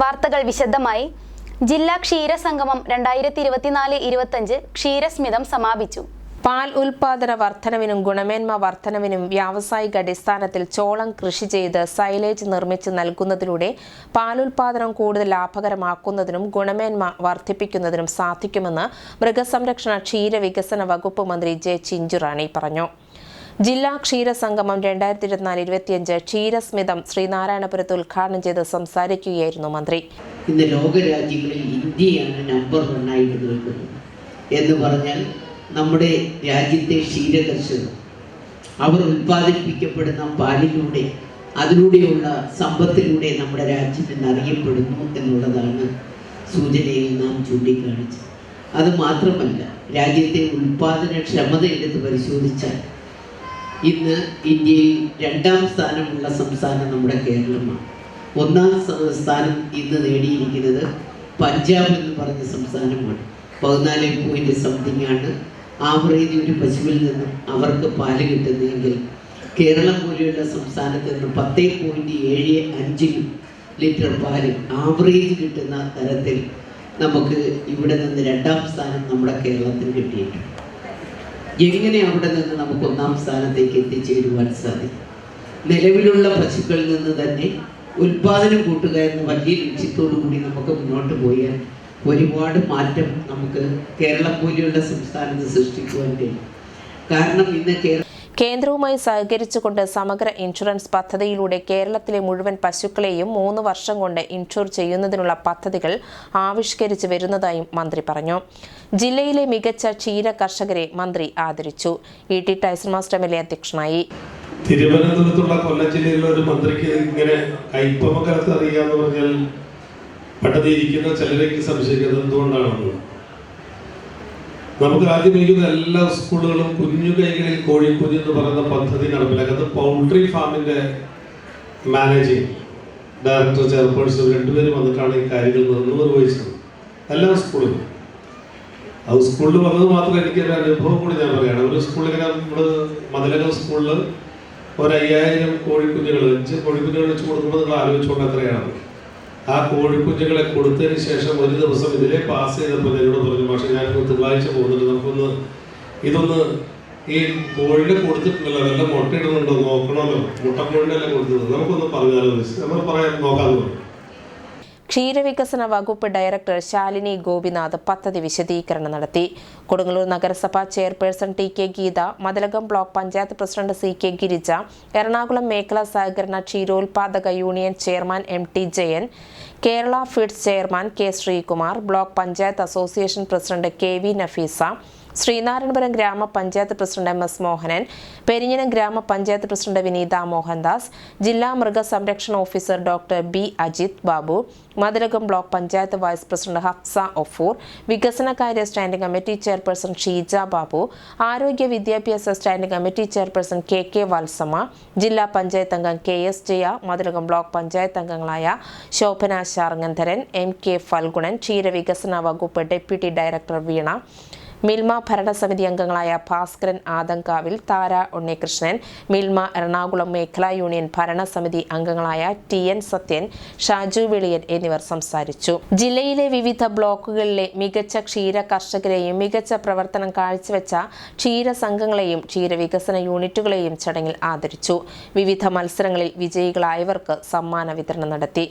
വാർത്തകൾ വിശദമായി. ജില്ലാ ക്ഷീരസംഗമം രണ്ടായിരത്തി ഇരുപത്തിനാല് ഇരുപത്തഞ്ച് ക്ഷീരസ്മിതം സമാപിച്ചു. പാൽ ഉൽപാദന വർധനവിനും ഗുണമേന്മ വർധനവിനും വ്യാവസായിക അടിസ്ഥാനത്തിൽ ചോളം കൃഷി ചെയ്ത് സൈലേജ് നിർമ്മിച്ച് നൽകുന്നതിലൂടെ പാൽ ഉൽപാദനം കൂടുതൽ ലാഭകരമാക്കുന്നതിനും ഗുണമേന്മ വർദ്ധിപ്പിക്കുന്നതിനും സാധിക്കുമെന്ന് മൃഗസംരക്ഷണ ക്ഷീര വികസന വകുപ്പ് മന്ത്രി ജെ ചിഞ്ചുറാണി പറഞ്ഞു. ജില്ലാ ക്ഷീരസംഗമം രണ്ടായിരത്തി ഇരുപത്തിനാല് ഇരുപത്തിയഞ്ച് ക്ഷീരസ്മിതം ശ്രീനാരായണപുരത്ത് ഉദ്ഘാടനം ചെയ്ത് സംസാരിക്കുകയായിരുന്നു മന്ത്രി. ഇന്ന് ലോകരാജ്യങ്ങളിൽ ഇന്ത്യയാണ് നമ്പർ വണ്ണായിട്ട് നിൽക്കുന്നത് എന്ന് പറഞ്ഞാൽ നമ്മുടെ രാജ്യത്തെ ക്ഷീരകർഷകർ അവർ ഉൽപ്പാദിപ്പിക്കപ്പെടുന്ന പാലിലൂടെ അതിലൂടെയുള്ള സമ്പത്തിലൂടെ നമ്മുടെ രാജ്യം ഇന്ന് അറിയപ്പെടുന്നു എന്നുള്ളതാണ് സൂചനയിൽ നാം ചൂണ്ടിക്കാണിച്ചത്. അത് മാത്രമല്ല രാജ്യത്തെ ഉൽപാദനക്ഷമത എടുത്ത് പരിശോധിച്ചാൽ ഇന്ന് ഇന്ത്യയിൽ രണ്ടാം സ്ഥാനമുള്ള സംസ്ഥാനം നമ്മുടെ കേരളമാണ്. ഒന്നാം സ്ഥാനം ഇന്ന് നേടിയിരിക്കുന്നത് പഞ്ചാബ് എന്ന് പറഞ്ഞ സംസ്ഥാനമാണ്. പതിനാല് പോയിന്റ് സംതിങ് ആണ്. ആവറേജ് ഒരു പശുവിൽ നിന്നും അവർക്ക് പാൽ കിട്ടുന്നതെങ്കിൽ കേരളം പോലെയുള്ള സംസ്ഥാനത്ത് നിന്ന് പത്തേ പോയിന്റ് ഏഴ് അഞ്ച് ലിറ്റർ പാൽ ആവറേജ് കിട്ടുന്ന തരത്തിൽ നമുക്ക് ഇവിടെ നിന്ന് രണ്ടാം സ്ഥാനം നമ്മുടെ കേരളത്തിന് കിട്ടിയിട്ടുണ്ട്. എങ്ങനെ അവിടെ നിന്ന് നമുക്ക് ഒന്നാം സ്ഥാനത്തേക്ക് എത്തിച്ചേരുവാൻ സാധിക്കും? നിലവിലുള്ള പശുക്കളിൽ നിന്ന് തന്നെ ഉൽപാദനം കൂട്ടുക എന്ന വലിയ ലക്ഷ്യത്തോടു കൂടി നമുക്ക് മുന്നോട്ട് പോയാൽ ഒരുപാട് മാറ്റം നമുക്ക് കേരളം പോലെയുള്ള സംസ്ഥാനത്ത് സൃഷ്ടിക്കുവാൻ കഴിയും. കാരണം ഇന്ന് കേരളം കേന്ദ്രവുമായി സഹകരിച്ചുകൊണ്ട് സമഗ്ര ഇൻഷുറൻസ് പദ്ധതിയിലൂടെ കേരളത്തിലെ മുഴുവൻ പശുക്കളെയും മൂന്ന് വർഷം കൊണ്ട് ഇൻഷുർ ചെയ്യുന്നതിനുള്ള പദ്ധതികൾ ആവിഷ്കരിച്ചു വരുന്നതായും മന്ത്രി പറഞ്ഞു. ജില്ലയിലെ മികച്ച ക്ഷീര കർഷകരെ മന്ത്രി ആദരിച്ചു. E T Tyson master M L A അധ്യക്ഷനായി. തിരുവനന്തപുരത്തുള്ള കൊല്ലം ജില്ലയിലെ ഒരു മന്ത്രിക്ക് ഇങ്ങനെ കയ്പമംഗലത്ത് അറിയാന്ന് പറഞ്ഞാൽ പെട്ടെന്ന് ഇരിക്കുന്ന ചിലരേക്ക് സംശയിക്കുന്നത് എന്തുകൊണ്ടാണെന്ന് നമുക്ക് ആദ്യം ഇരിക്കുന്ന എല്ലാ സ്കൂളുകളും കുഞ്ഞു കൈകളിൽ കോഴിക്കുഞ്ഞ് എന്ന് പറയുന്ന പദ്ധതി നടപ്പിലാക്കുന്നത് പൗൾട്രി ഫാമിന്റെ മാനേജിങ് ഡയറക്ടർ ചെയർപേഴ്സൺ രണ്ടുപേരും വന്നിട്ടാണ് ഈ കാര്യങ്ങൾ നിർവഹിച്ചത്. എല്ലാ സ്കൂളിലും. അത് സ്കൂളിൽ വന്നത് മാത്രം എനിക്ക് ഒരു അനുഭവം കൂടി ഞാൻ പറയുകയാണ് ഒരു സ്കൂളിൽ നമ്മൾ മതിലകം സ്കൂളിൽ ഒരു അയ്യായിരം കോഴിക്കുഞ്ഞുങ്ങൾ അഞ്ച് കോഴിക്കുഞ്ഞുങ്ങൾ വെച്ച് കൊടുക്കുമ്പോൾ നിങ്ങൾ ആലോചിച്ചുകൊണ്ട് എത്രയാണ്? ആ കോഴിക്കുഞ്ഞുങ്ങളെ കൊടുത്തതിന് ശേഷം ഒരു ദിവസം ഇതിലെ പാസ് ചെയ്തപ്പോൾ എന്നോട് പറഞ്ഞു പക്ഷേ ഞാൻ തിങ്കളാഴ്ച പോകുന്നുണ്ട്. നമുക്കൊന്ന് ഇതൊന്ന് ഈ കോഴിനെ കൊടുത്തിട്ടുണ്ടല്ലോ അതെല്ലാം മുട്ടയിടുന്നുണ്ടോ നോക്കണമല്ലോ. മുട്ടക്കോഴിനെല്ലാം കൊടുത്തത് നമുക്കൊന്ന് പറഞ്ഞാലോ നമ്മൾ പറയാൻ നോക്കാമെന്ന് പറഞ്ഞു. ക്ഷീരവികസന വകുപ്പ് ഡയറക്ടർ ശാലിനി ഗോപിനാഥ് പദ്ധതി വിശദീകരണം നടത്തി. കൊടുങ്ങല്ലൂർ നഗരസഭ chairperson T K Geetha Mathilakam block panchayat president C K Girija Ernakulam മേഖലാ സഹകരണ ക്ഷീരോത്പാദക union chairman M T Jayan Kerala feeds chairman K Sreekumar block panchayat association president K V Nafeesa Sreenarayanapuram ഗ്രാമപഞ്ചായത്ത് president M S Mohanan Perinjanam ഗ്രാമപഞ്ചായത്ത് president Vineetha Mohandas ജില്ലാ മൃഗസംരക്ഷണ officer doctor B Ajith Babu Mathilakam block panchayat vice president Hafsa Ofoor വികസനകാര്യ standing committee chairperson Sheeja Babu ആരോഗ്യ വിദ്യാഭ്യാസ standing committee chairperson K K Valsamma ജില്ലാ പഞ്ചായത്ത് അംഗം K S Jaya Mathilakam block panchayat അംഗങ്ങളായ Shobhana Sarngadharan M K Phalgunan ക്ഷീരവികസന വകുപ്പ് deputy director വീണ മിൽമ ഭരണസമിതി അംഗങ്ങളായ ഭാസ്കരൻ ആദങ്കാവിൽ താര ഉണ്ണികൃഷ്ണൻ മിൽമ എറണാകുളം മേഖലാ യൂണിയൻ ഭരണസമിതി അംഗങ്ങളായ ടി എൻ സത്യൻ ഷാജു വെളിയൻ എന്നിവർ സംസാരിച്ചു. ജില്ലയിലെ വിവിധ ബ്ലോക്കുകളിലെ മികച്ച ക്ഷീര കർഷകരെയും മികച്ച പ്രവർത്തനം കാഴ്ചവെച്ച ക്ഷീര സംഘങ്ങളെയും ക്ഷീര വികസന യൂണിറ്റുകളെയും ചടങ്ങിൽ ആദരിച്ചു. വിവിധ മത്സരങ്ങളിൽ വിജയികളായവർക്ക് സമ്മാന വിതരണം നടത്തി.